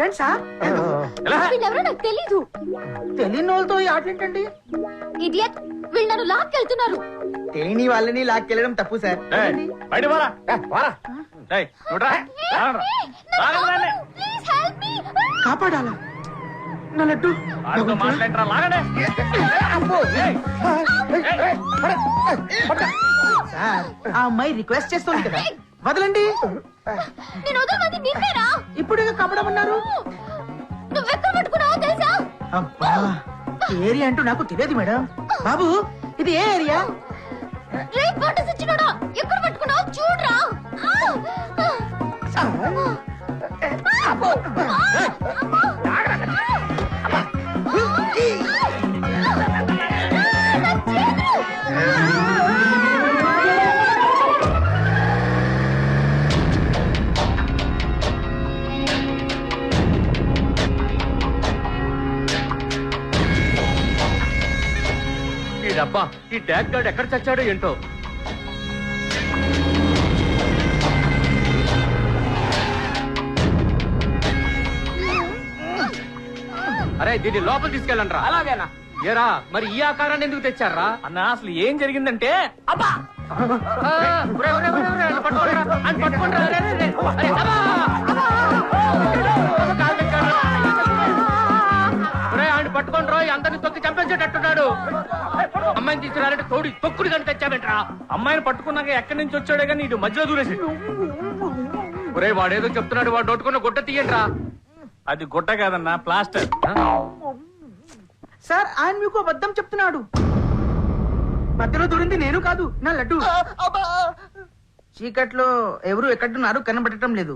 ఫ్రెండ్సా ఎలా? వీళ్ళెవరో నాకు తెలీదు. తెలియని వాళ్ళతో ఈ ఆట ఏంటండి? ఇడియట్ వీళ్ళు నన్ను లాక్కెళ్తున్నారు. తెలియని వాళ్ళని లాక్కెళ్ళడం తప్పు సార్. బయట పోరా. పోరా. కాపాడాలా? నా లడ్డు. మాట్లాడరా లాగడే. ఏయ్, సార్ ఆ అమ్మాయి రిక్వెస్ట్ చేస్తుంది కదా. వదలండి. నేను వదలమంది నిన్నేరా ఇప్పుడు ఇంకా కప్పడమన్నారు నువ్వెక్కడ పట్టుకున్నావో తెలుసా? అబ్బా ఈ ఏరియా అంటూ నాకు తెలియదు మేడం. బాబు ఇది ఏ ఏరియా? ఎక్కడ పట్టుకున్నావో చూడరా. ఈ డబ్బా ఈ డాగ్ గార్డ్ ఎక్కడ చచ్చాడో ఏంటో? అరే దీన్ని లోపల తీసుకెళ్ళండి అలాగేనా? ఏరా మరి ఈ ఆకారాన్ని ఎందుకు తెచ్చారా? అన్న అసలు ఏం జరిగిందంటే? అబ్బా! అబ్బా! పట్టుకోండి రోయ్ అందరిని తొక్కి చంపేసేటట్టున్నాడు. అమ్మాయిని తీసుకురాలంటే తోడి తొక్కుడు కానీ తెచ్చావేంట్రా? అమ్మాయిని పట్టుకున్నాక ఎక్కడి నుంచి వచ్చాడే కానీ ఇటు మధ్యలో దూరేసి. ఒరే వాడేదో చెప్తున్నాడు వాడు నోటుకున్న గుట్ట తీయండిరా. అది గుట్ట కాదన్న ప్లాస్టర్. సార్ ఆయన మీకు అబద్ధం చెప్తున్నాడు. మధ్యలో దూరింది నేను కాదు నా లడ్డు. చీకట్లో ఎవరు ఎక్కడున్నారు కనబడటం లేదు.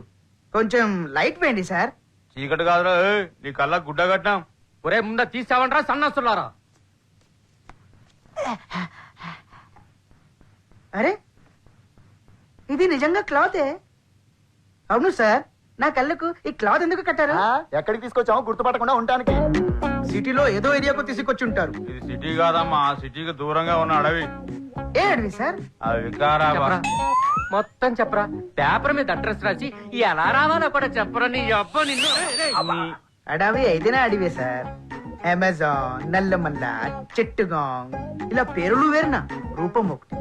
కొంచెం లైట్ వేయండి సార్. చీకటి కాదురా ఏయ్, నీ కళ్ళ గుడ్డ కట్టాం ఒరే ముంద తీసావంట్రా సన్నస్తున్నారా అరే ఇది నిజంగా క్లాతే? అవును సార్ నా కళ్ళకు ఈ క్లాత్ ఎందుకు కట్టారు? ఎక్కడికి తీసుకొచ్చామో గుర్తుపట్టకుండా ఉండటానికి. సిటీలో ఏదో ఏరియాకు తీసుకొచ్చి ఉంటారు ఇది సిటీ కాదమ్మా సిటీకి దూరంగా ఉన్న అడవి. ఏ అడవి సార్? ఆ వికారాబాద్. చెప్పరా. మొత్తం చెప్పరా. పేపర్ మీద అడ్రస్ రాసి ఎలా రావాలో కూడా చెప్పరా నీ అబ్బ నిన్ను. అడవి అయితేనే అడివే సార్. అమెజాన్ నల్లమల్ల చెట్టుగాంగ్ ఇలా పేర్లు వేరునా? రూపం ఒకటి.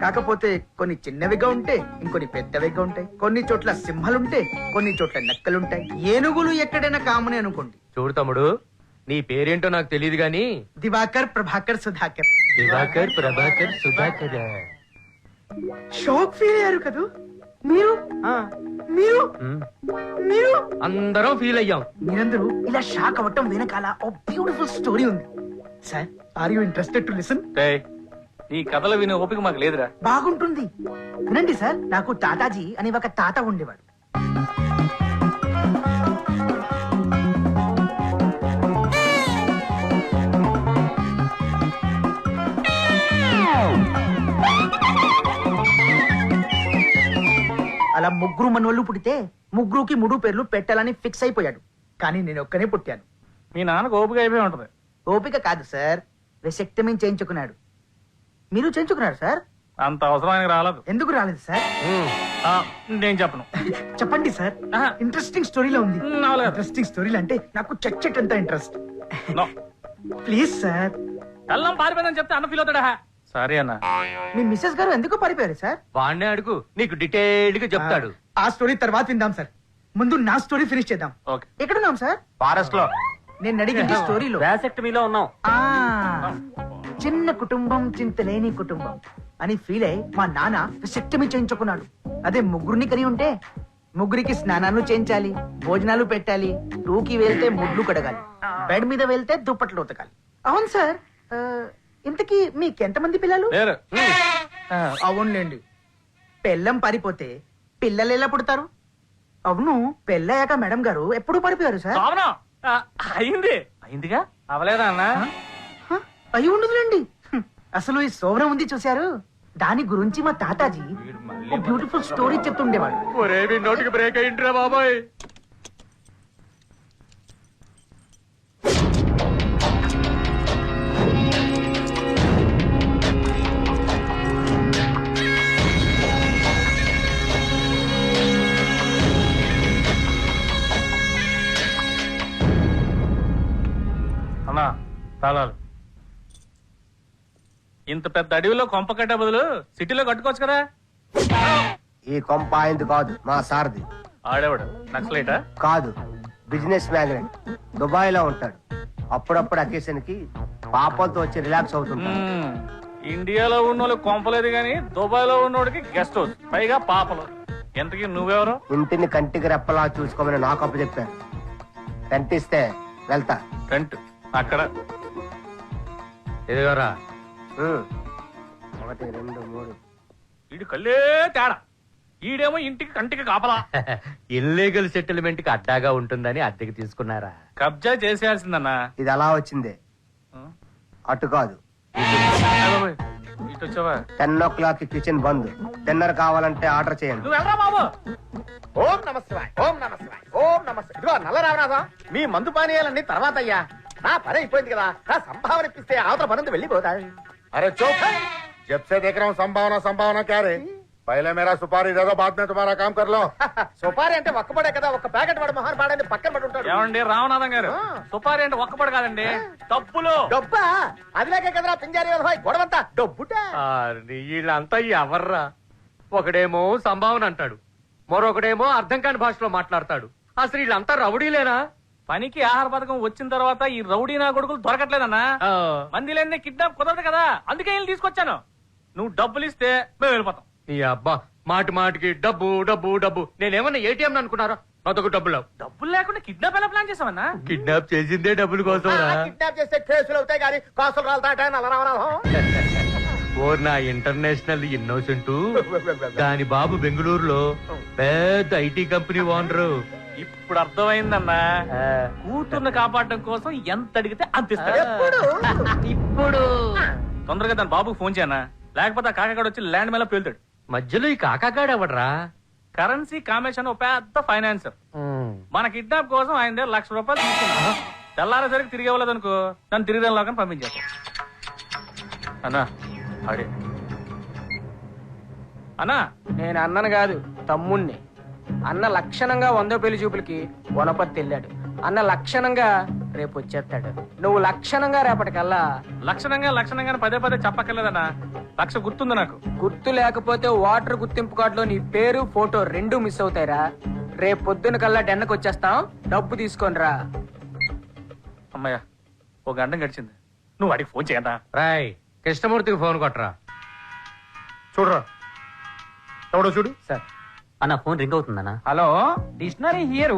కాకపోతే కొన్ని చిన్నవిగా ఉంటాయి ఇంకొన్ని పెద్దవిగా ఉంటాయి. కొన్ని చోట్ల సింహాలుంటాయి కొన్ని చోట్ల నక్కలుంటాయి. ఏనుగులు ఎక్కడైనా కామనే అనుకోండి. చూడు తమ్ముడు నీ పేరేంటో నాకు తెలియదు గాని. దివాకర్ ప్రభాకర్ సుధాకర్. దివాకర్ ప్రభాకర్ సుధాకర్. షాక్ ఫీల్ అయ్యారు కదా? మీరు మీరు మీరు అందరం ఫీల్ అయ్యాం. మీరందరూ ఇలా షాక్ అవ్వటం వెనకాల ఓ బ్యూటిఫుల్ స్టోరీ ఉంది. Sir are you interested to listen నీ కథలు వినే ఓపిక మాకు లేదురా. బాగుంటుంది. వినండి సార్ నాకు తాతాజీ అని ఒక తాత ఉండేవాడు. అలా ముగ్గురు మనోళ్ళు పుడితే ముగ్గురుకి మూడు పేర్లు పెట్టాలని ఫిక్స్ అయిపోయాడు. కానీ నేను ఒక్కనే పుట్టాను. మీ నాన్నకు ఓపిక అయిపోయి ఉంటది. ఓపిక కాదు సార్. వెసెక్టమీ చేయించుకున్నాడు. మీరు చేయించుకున్నారు సార్? అంత అవసరానికి రాలేదు. ఎందుకు రాలేదు సార్. ఆ, నేను చెప్పను. చెప్పండి సార్. ఆహా. ఇంట్రెస్టింగ్ స్టోరీలో ఉంది. నావలేదు. ఇంట్రెస్టింగ్ స్టోరీలు అంటే నాకు చచ్చట్ ఎంత ఇంట్రెస్ట్ నో. Please sir. కళ్ళం పారిపోయిందని చెప్తే అన్న ఫీల్ అవుతాడా? సరే అన్న. మీ మిస్సెస్ గారు ఎందుకు పారిపోయారు సార్? వాడినే అడుగు నీకు డీటెయిల్డ్గా చెప్తాడు. ఆ స్టోరీ తర్వాత విందాం సార్. ముందు నా స్టోరీ ఫినిష్ చేద్దాం. ఓకే. ఎక్కడున్నాం సార్? ఫారెస్ట్లో నేను అడిగింది స్టోరీలో. మీలో ఉన్నాం. ఆ చిన్న కుటుంబం చింతలేని కుటుంబం. అని ఫీల్ అయి మా నాన్న శక్తిమి చేయించుకున్నాడు. అదే ముగ్గురిని కని ఉంటే ముగ్గురికి స్నానాలు చేయించాలి భోజనాలు పెట్టాలి టూకి వెళ్తే ముడ్లు కడగాలి బెడ్ మీద వెళ్తే దుప్పట్లు ఉతకాలి. అవును సార్. ఆ, ఇంతకీ మీకెంతమంది పిల్లలు? అవునులేండి. పెళ్ళం పారిపోతే పిల్లలు ఎలా పుడతారు? అవును పెళ్ళయ్యాక మేడం గారు ఎప్పుడు పారిపోయారు సార్. అవునా అయింది. అయిందిగా? అవలేదా అన్న? అయి ఉండదులేండి. అసలు ఈ సోవరం ఉంది చూశారు? దాని గురించి మా తాతాజీ బ్యూటిఫుల్ స్టోరీ చెప్తుండేవాడు. ఒరే నీ నోటికి బ్రేక్ అయ్యింట్రా బాబాయ్. ఇంత పెద్ద అడవిలో కొంప కట్టే బదులు సిటీలో కట్టుకోవచ్చు కదా. ఈ కొంప ఆయనది కాదు మా సారది. ఆడేవాడు నక్సలైటా? కాదు బిజినెస్ మ్యాగ్నెట్ దుబాయ్లో ఉంటాడు. అప్పుడప్పుడు అకేషన్కి పాపలతో వచ్చి రిలాక్స్ అవుతుంటాడు. మ్మ్. ఇండియాలో ఉన్నోళ్ళు కొంపలేదు కానీ దుబాయ్లో ఉన్నోడికి గెస్ట్ హౌస్ పైగా పాపలు. ఎంతకీ నువ్వెవరు? ఇంటిని కంటికి రెప్పలా చూసుకోమని నాకు అప్పు చెప్పారు. కంటిస్తే వెళ్తా. టెంట్ అక్కడ. ఎదుగోరా ఉమ్. ఒకటి రెండు మూడు. కళ్ళే తేడా. ఈడేమో ఇంటికి కంటికి కాపలా. ఇల్లీగల్ సెటిల్మెంట్కి అడ్డాగా ఉంటుందని అద్దెకి తీసుకున్నారా? కబ్జా చేసేయాల్సిందన్నా. ఇది అలా వచ్చిందే. అటు కాదు. ఇటు వచ్చావా? టెన్ ఓ క్లాక్ కిచెన్ బంద్. డిన్నర్ కావాలంటే ఆర్డర్ చేయండి. నువ్వు వెళ్ళరా బాబు? ఓం ఓం ఓం ఇదిగో నల్ల రామనాథం మీ మందు పానీయాలన్నీ తర్వాత అయ్యా. నా పని అయిపోయింది కదా. నా సంభావన ఇప్పిస్తే అవతల పనంతా వెళ్ళిపోతా अरे चुप जब से देख रहा हूँ संभावना संभावना क्या रे पहले मेरा सुपारी दे दो बाद में तुम्हारा काम कर लो సుపారి అంటే ఒక్కపడే కదా ఒక ప్యాకెట్ వాడు మహాన్ పాడని పక్కన పడి ఉంటాడు ఏమండి రామనాథం గారు ఆ. సుపారి అంటే ఒక్కపడి కాదండి డబ్బులు డబ్బా అదిలాగే కదరా పింజారి వ్యవహాయ్ గొడవంతా డబ్బుటే ఆర్ని, వీళ్ళంతా ఎవర్రా ఒకడేమో సంభావన అంటాడు మరొకడేమో అర్థం కాని భాషలో మాట్లాడతాడు అసలు వీళ్ళంతా రౌడీలేనా పనికి ఆహార పథకం వచ్చిన తర్వాత ఈ రౌడీ నా కొడుకులు దొరకట్లేదన్నా. మంది లేని కిడ్నాప్ కుదరదు కదా. అందుకే వీళ్ళు తీసుకొచ్చాను. నువ్వు డబ్బులు ఇస్తే మేము వెళ్ళిపోతాం. నీ అబ్బా మాటి మాటికి డబ్బు డబ్బు డబ్బు. నేనేమన్నా ఏటీఎం అనుకున్నారా? నాతో డబ్బులు లేవు. డబ్బులు లేకుండా కిడ్నాప్ ఎలా ప్లాన్ చేసామన్నా కిడ్నాప్ చేసిందే డబ్బుల కోసం కిడ్నాప్ చేస్తే కేసులు అవుతాయి కానీ కాసులు నల్ల రామనాథం ఓ నా ఇంటర్నేషనల్ ఇన్నోసెంట్. దాని బాబు బెంగళూరులో పెద్ద ఐటీ కంపెనీ ఓనరు. ఇప్పుడు అర్థమైందన్నా. కూతుర్ని కాపాడడం కోసం ఎంత అడిగితే అంత ఇస్తాడు. ఇప్పుడు. తొందరగా దాని బాబుకి ఫోన్ చేయనా? లేకపోతే ఆ కాకగాడు వచ్చి ల్యాండ్ మీద పేలుతాడు. మధ్యలో ఈ కాకాగాడు ఎవడరా? కరెన్సీ కామేషన్ ఒక పెద్ద ఫైనాన్సర్. మన కిడ్నాప్ కోసం ఆయన దగ్గర లక్ష రూపాయలు తీసుకున్నా తెల్లారేసరికి తిరిగి ఇవ్వలేదు అనుకో నన్ను తిరిగి లాగా పంపించేస్తాం అన్నా. అడే అన్నా. నేను అన్నను కాదు తమ్ముణ్ణి. అన్న లక్షణంగా వందో పెళ్ళి చూపులకి వనపర్తి వెళ్ళాడు. అన్న లక్షణంగా రేపు వచ్చేస్తాడు. నువ్వు లక్షణంగా రేపటికల్లా లక్షణంగా లక్షణంగా పదే పదే చెప్పక్కర్లేదన్నా. లక్ష గుర్తుంది నాకు. గుర్తు లేకపోతే వాటర్ గుర్తింపు కార్డులో నీ పేరు ఫోటో రెండు మిస్ అవుతాయిరా. రేపు పొద్దున కల్లా డెన్నకు వచ్చేస్తాం. డబ్బు తీసుకొని రా. అమ్మయ్య ఒక గంట గడిచింది. నువ్వు వాడికి ఫోన్ చేయన్నా రాయ్. కృష్ణమూర్తికి ఫోన్ కొట్టరా చూడరా. ఎవడో చూడు. సార్ అన్న phone ring అవుతుందన్నా. Hello dictionary here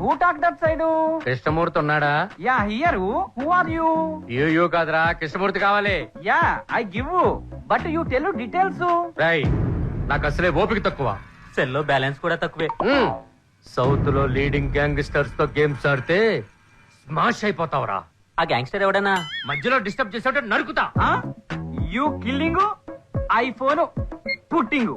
who talk that side Krishnamurthy ఉన్నాడా? Ya here who are you you కాదురా కృష్ణమూర్తి కావాలి. Ya I give but you tell details Roy నాకు అసలే ఓపిక తక్కువ. సెల్లో బ్యాలెన్స్ కూడా తక్కువే. సౌత్లో లీడింగ్ గ్యాంగ్స్టర్స్తో గేమ్స్ ఆడితే స్మాష్ అయిపోతావురా. ఆ గ్యాంగ్స్టర్ ఎవడన్నా? మధ్యలో డిస్టర్బ్ చేసావుంటే నరుకుతా. You killing iPhone putting.